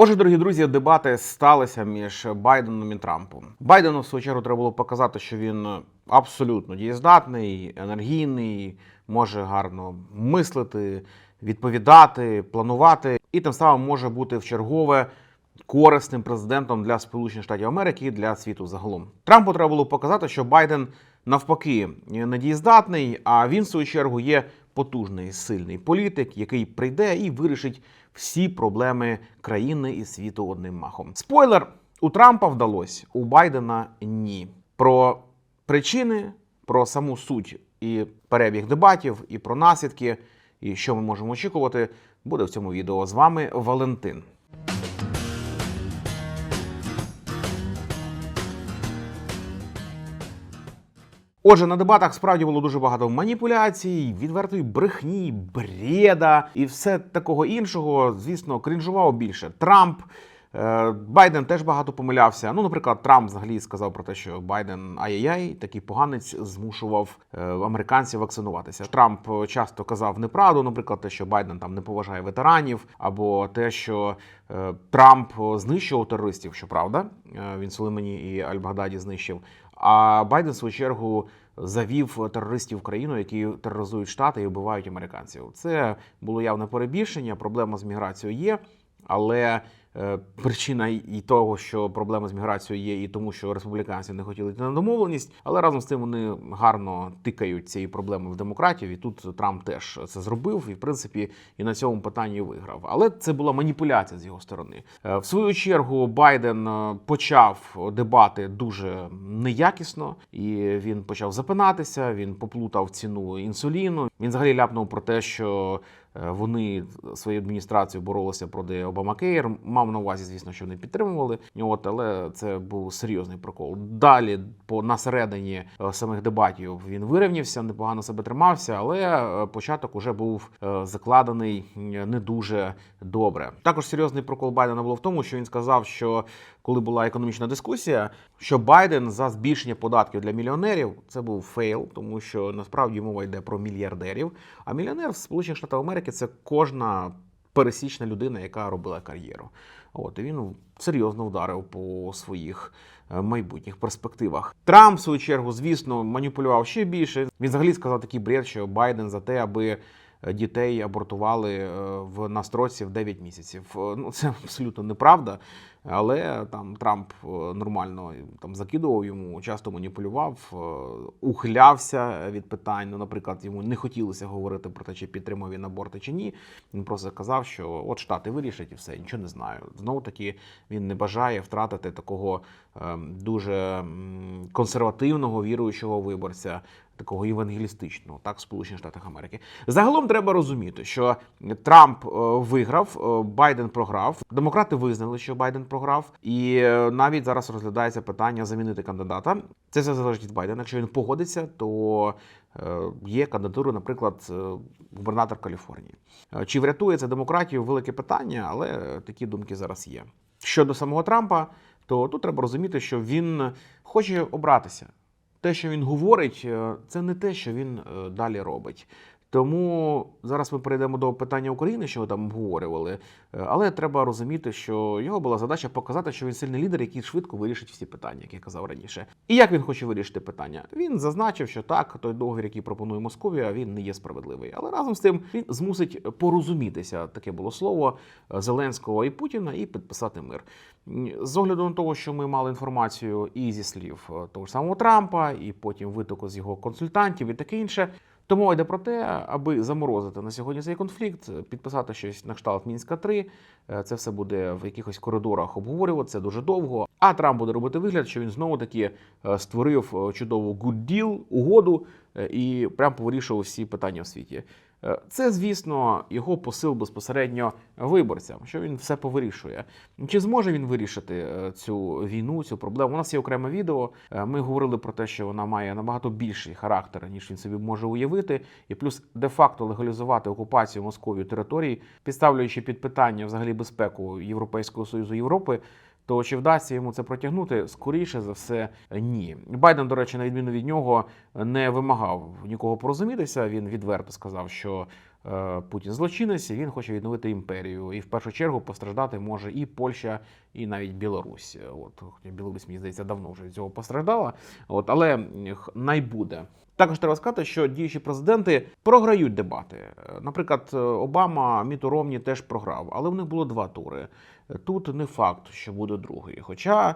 Отже, дорогі друзі, дебати сталися між Байденом і Трампом. Байдену в свою чергу треба було показати, що він абсолютно дієздатний, енергійний, може гарно мислити, відповідати, планувати, і тим самим може бути в чергове корисним президентом для Сполучених Штатів Америки і для світу загалом. Трампу треба було показати, що Байден навпаки недієздатний, а він в свою чергу є потужний сильний політик, який прийде і вирішить всі проблеми країни і світу одним махом. Спойлер: у Трампа вдалося, у Байдена ні. Про причини, про саму суть і перебіг дебатів, і про наслідки, і що ми можемо очікувати, буде в цьому відео. З вами Валентин. Отже, на дебатах справді було дуже багато маніпуляцій, відвертої брехні, бреда і все такого іншого. Звісно, крінжував більше Трамп. Е, Байден теж багато помилявся. Ну, наприклад, Трамп взагалі сказав про те, що Байден ай-яй-яй, такий поганець змушував е, американців вакцинуватися. Трамп часто казав неправду, наприклад, те, що Байден там не поважає ветеранів, або те, що е, Трамп знищував терористів, щоправда, Е, він Сулеймані і Аль-Багдаді знищив. А Байден, в свою чергу, завів терористів в країну, які тероризують штати і вбивають американців. Це було явне перебільшення. Проблема з міграцією є, але причина і того, що проблема з міграцією є, і тому, що республіканці не хотіли йти на домовленість, але разом з тим вони гарно тикають цієї проблеми в демократів. І тут Трамп теж це зробив, і в принципі і на цьому питанні виграв. Але це була маніпуляція з його сторони. Е, В свою чергу Байден е, почав дебати дуже неякісно, і він почав запинатися. Він поплутав ціну інсуліну. Він взагалі ляпнув про те, що е, вони своєю адміністрацією боролися проти Обамакейр. Мав на увазі, звісно, що вони підтримували. От, але це був серйозний прокол. Далі, по на середині е, самих дебатів, він вирівнявся, непогано себе тримався, але е, початок уже був е, закладений не дуже добре. Також серйозний прокол Байдена було в тому, що він сказав, що коли була економічна дискусія, що Байден за збільшення податків для мільйонерів це був фейл, тому що насправді мова йде про мільярдерів. А мільйонер в Сполучених Штатах Америки це кожна пересічна людина, яка робила кар'єру. От і він серйозно вдарив по своїх е, майбутніх перспективах. Трамп, в свою чергу, звісно, маніпулював ще більше. Він взагалі сказав такий бред, що Байден за те, аби дітей абортували е, в на строці в 9 місяців. Е, Ну це абсолютно неправда. Але там Трамп е, нормально там закидував йому, часто маніпулював, ухилявся від питань. Ну, наприклад, йому не хотілося говорити про те, чи підтримав він аборти чи ні. Він просто казав, що от штати вирішать і все, нічого не знаю. Знову таки він не бажає втратити такого е, дуже консервативного віруючого виборця. Такого евангелістичного, так, Сполучених Штатах Америки. Загалом треба розуміти, що Трамп е, виграв, е, Байден програв. Демократи визнали, що Байден програв, і е, навіть зараз розглядається питання замінити кандидата. Це все залежить від Байдена. Якщо він погодиться, то є кандидатура, наприклад, губернатор Каліфорнії. Чи врятує це демократію? Велике питання, але такі думки зараз є. Щодо самого Трампа, то тут треба розуміти, що він хоче обратися. Те, що він говорить, е, це не те, що він е, далі робить. Тому зараз ми перейдемо до питання України, що ви там обговорювали. Е, Але треба розуміти, що його була задача показати, що він сильний лідер, який швидко вирішить всі питання, як я казав раніше. І як він хоче вирішити питання? Він зазначив, що так, той договір, який пропонує Московія, він не є справедливий. Але разом з тим він змусить порозумітися, таке було слово е, Зеленського і Путіна, і підписати мир. З огляду на того, що ми мали інформацію і зі слів е, того ж самого Трампа, і потім витоку з його консультантів і таке інше. То мова йде про те, аби заморозити на сьогодні цей конфлікт, підписати щось на кшталт Мінська 3 Е, Це все буде в якихось коридорах обговорюватися дуже довго. А Трамп буде робити вигляд, що він знову таки е, створив е, чудову good deal, угоду і прям повирішував всі питання в світі. Е, Це, звісно, його посил безпосередньо виборцям, що він все повирішує. Чи зможе він вирішити е, цю війну, цю проблему? У нас є окреме відео. Е, Ми говорили про те, що вона має набагато більший характер, ніж він собі може уявити, і плюс де-факто легалізувати окупацію Московії територій, підставлюючи під питання взагалі безпеку Європейського союзу Європи. То чи вдасться йому це протягнути? Скоріше за все, ні. Байден, до речі, на відміну від нього, не вимагав нікого порозумітися. Він відверто сказав, що Путін злочинець, він хоче відновити імперію. І в першу чергу постраждати може і Польща, і навіть Білорусь. От Білорусь, мені здається, давно вже від цього постраждала. От, але м, х- най буде. Також треба сказати, що діючі президенти програють дебати. Е, Наприклад, е, Обама Міту Ромні теж програв, але в них було два тури. Е, Тут не факт, що буде другий. Хоча е,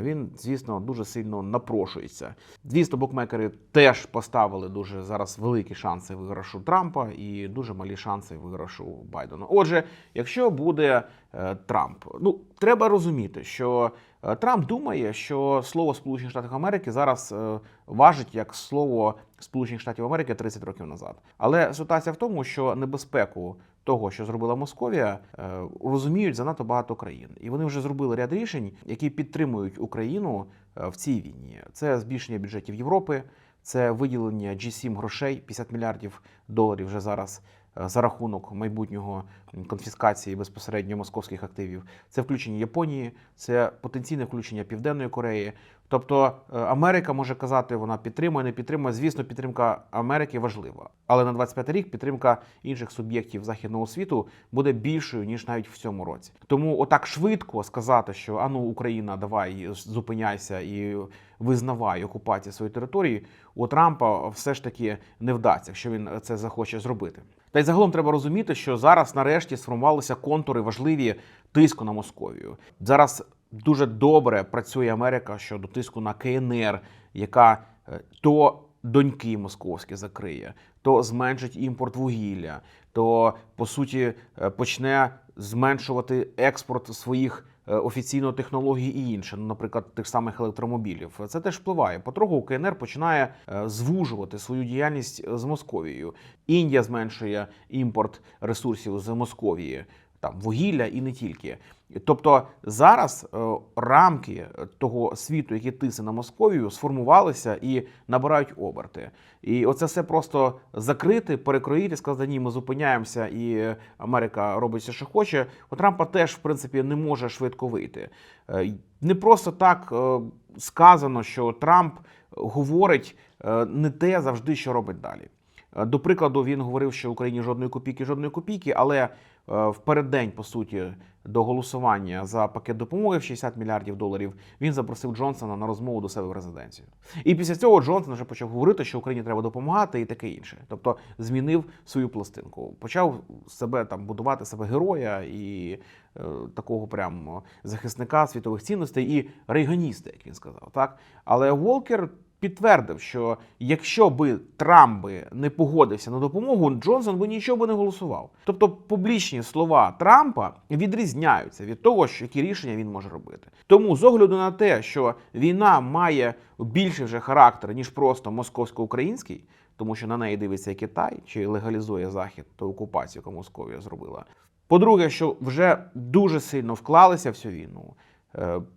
він, звісно, дуже сильно напрошується. Звісно, букмекери теж поставили дуже зараз великі шанси виграшу Трампа і дуже малі шанси виграшу Байдена. Отже, якщо буде е, Трамп, ну треба розуміти, що Трамп думає, що слово Сполучених Штатів Америки зараз е, важить як слово Сполучених Штатів Америки 30 років назад. Але ситуація в тому, що небезпеку того, що зробила Московія, е, розуміють занадто багато країн, і вони вже зробили ряд рішень, які підтримують Україну е, в цій війні. Це збільшення бюджетів Європи, це виділення G7 грошей 50 мільярдів доларів вже зараз. Е, За рахунок майбутнього конфіскації безпосередньо московських активів, це включення Японії, це потенційне включення Південної Кореї. Тобто е, Америка може казати, вона підтримує, не підтримує. Звісно, підтримка Америки важлива, але на 25 рік підтримка інших суб'єктів західного світу буде більшою ніж навіть в цьому році. Тому отак швидко сказати, що ану Україна, давай зупиняйся і визнавай окупацію своєї території. У Трампа все ж таки не вдасться, якщо він це захоче зробити. Та й загалом треба розуміти, що зараз нарешті сформувалися контури важливі тиску на Московію. Зараз дуже добре працює Америка щодо тиску на КНР, яка е, то доньки московські закриє, то зменшить імпорт вугілля, то по суті е, почне зменшувати експорт своїх е, офіційно технологій і інше, ну, наприклад, тих самих електромобілів. Це теж впливає. Потроху КНР починає е, звужувати свою діяльність з Московією. Індія зменшує імпорт ресурсів з Московії. Там вугілля і не тільки. Тобто зараз е, рамки того світу, які тисне на Московію, сформувалися і набирають оберти. І оце все просто закрити, перекроїти, сказати, ні, ми зупиняємося, і Америка робить все, що хоче. У Трампа теж, в принципі, не може швидко вийти. Е, Не просто так е, сказано, що Трамп говорить е, не те завжди, що робить далі. Е, До прикладу, він говорив, що Україні жодної копійки, жодної копійки, але е, в переддень, по суті, до голосування за пакет допомоги в 60 мільярдів доларів він запросив Джонсона на розмову до себе в резиденцію. І після цього Джонсон вже почав говорити, що Україні треба допомагати і таке інше. Тобто змінив свою пластинку, почав себе там будувати себе героя і е, такого прям захисника світових цінностей і рейганіста, як він сказав. Так, але Волкер підтвердив, що якщо би Трамп би не погодився на допомогу, Джонсон би нічого би не голосував. Тобто публічні слова Трампа відрізняються від того, що які рішення він може робити. Тому з огляду на те, що війна має більший вже характер ніж просто московсько-український, тому що на неї дивиться Китай чи легалізує Захід ту окупацію, яку Московія зробила. По-друге, що вже дуже сильно вклалися в цю війну,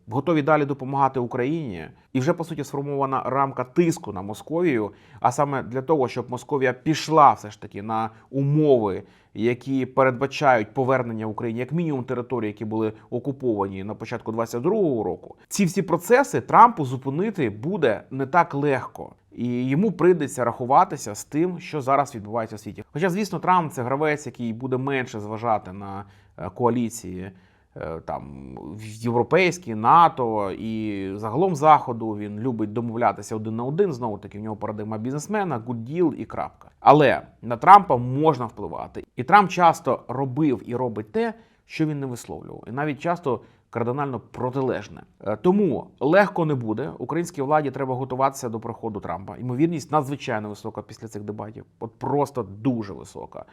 готові далі допомагати Україні, і вже по суті сформована рамка тиску на Московію. А саме для того, щоб Московія пішла все ж таки на умови, які передбачають повернення Україні як мінімум території, які були окуповані на початку 22-го року. Ці всі процеси Трампу зупинити буде не так легко. І йому прийдеться рахуватися з тим, що зараз відбувається в світі. Хоча, звісно, Трамп це гравець, який буде менше зважати на е, коаліції е, там європейські, НАТО і загалом заходу. Він любить домовлятися один на один. Знову таки в нього парадигма бізнесмена, good deal і крапка. Але на Трампа можна впливати, і Трамп часто робив і робить те, що він не висловлював, і навіть часто. Кардинально протилежне, Е, тому легко не буде. Українській владі треба готуватися до приходу Трампа. Ймовірність надзвичайно висока після цих дебатів, от просто дуже висока.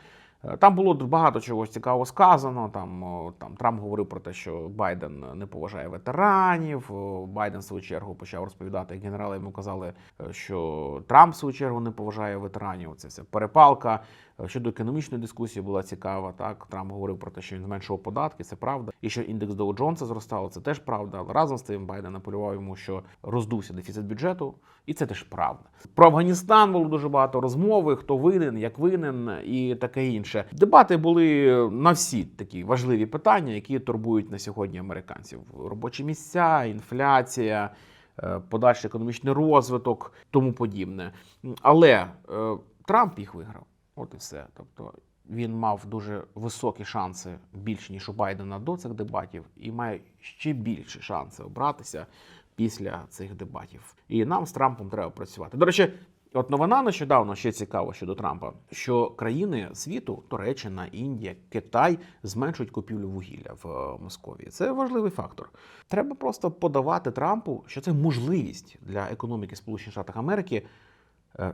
Е, Там було багато чогось цікавого сказано. Там, там Трамп говорив про те, що Байден не поважає ветеранів. Байден в свою чергу почав розповідати, як генерали йому казали, е, що Трамп в свою чергу не поважає ветеранів. Це вся перепалка. Е, Щодо економічної дискусії була цікава. Так Трамп говорив про те, що він зменшував податки, це правда. І що індекс Доу Джонса зростало, це теж правда. Але разом з тим Байден апелював йому, що роздувся дефіцит бюджету, і це теж правда. Про Афганістан було дуже багато розмови, хто винен, як винен, і таке інше. Дебати були на всі такі важливі питання, які турбують на сьогодні американців: робочі місця, інфляція. е, Подальший економічний розвиток, тому подібне. Але е, Трамп їх виграв. От і все. Тобто він мав дуже високі шанси більше ніж у Байдена до цих дебатів, і має ще більше шанси обратися після цих дебатів. І нам з Трампом треба працювати. До речі, от новина нещодавно ще цікаво щодо Трампа, що країни світу, Туреччина, Індія, Китай зменшують купівлю вугілля в е, Московії. Це важливий фактор. Треба просто подавати Трампу, що це можливість для економіки Сполучених Штатів Америки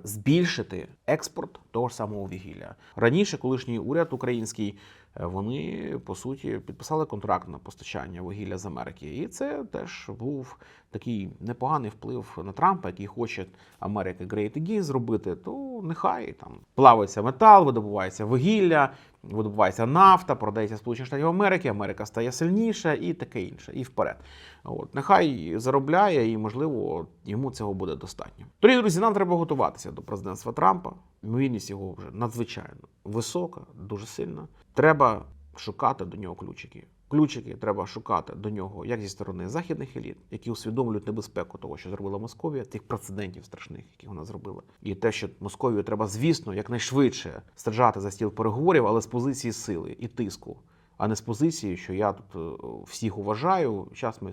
збільшити експорт того ж самого вугілля. Раніше колишній уряд український е, вони по суті підписали контракт на постачання вугілля з Америки, і це теж був такий непоганий вплив на Трампа, який хоче Америки Great Again зробити. То нехай там плавиться метал, видобувається вугілля, видобувається нафта, продається Сполучені Штати Америки, Америка стає сильніша і таке інше, і вперед. От нехай заробляє, і можливо йому цього буде достатньо. Дорогі друзі, нам треба готуватися до президентства Трампа. Ймовірність його вже надзвичайно висока, дуже сильна. Треба шукати до нього ключики. Ключики треба шукати до нього як зі сторони західних еліт, які усвідомлюють небезпеку того, що зробила Московія, тих прецедентів страшних, які вона зробила, і те, що Московію треба, звісно, якнайшвидше саджати за стіл переговорів, але з позиції сили і тиску, а не з позиції, що я тут е, всіх уважаю. Зараз ми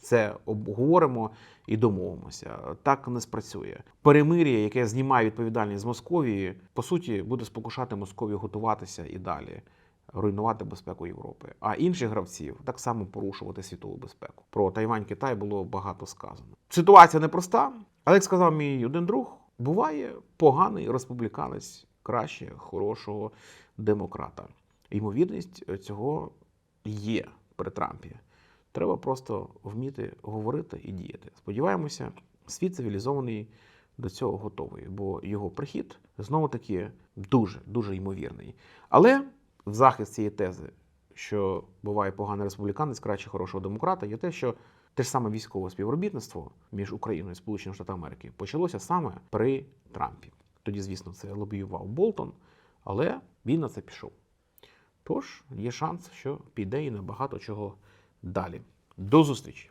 це обговоримо і домовимося. Так не спрацює. Перемир'я, яке знімає відповідальність з Московії, по суті, буде спокушати Московію готуватися і далі. Руйнувати безпеку Європи, а інших гравців так само порушувати світову безпеку. Про Тайвань Китай було багато сказано. Ситуація непроста, але як сказав мій один друг, буває поганий республіканець краще хорошого демократа. Ймовірність цього є при Трампі. Треба просто вміти говорити і діяти. Сподіваємося, світ цивілізований до цього готовий, бо його прихід знову таки дуже дуже ймовірний. Але в захист цієї тези, що буває поганий республіканець, краще хорошого демократа, є те, що те ж саме військове співробітництво між Україною і Сполученими Штатами Америки почалося саме при Трампі. Тоді, звісно, це лобіював Болтон, але він на це пішов. Тож є шанс, що піде і на багато чого далі. До зустрічі!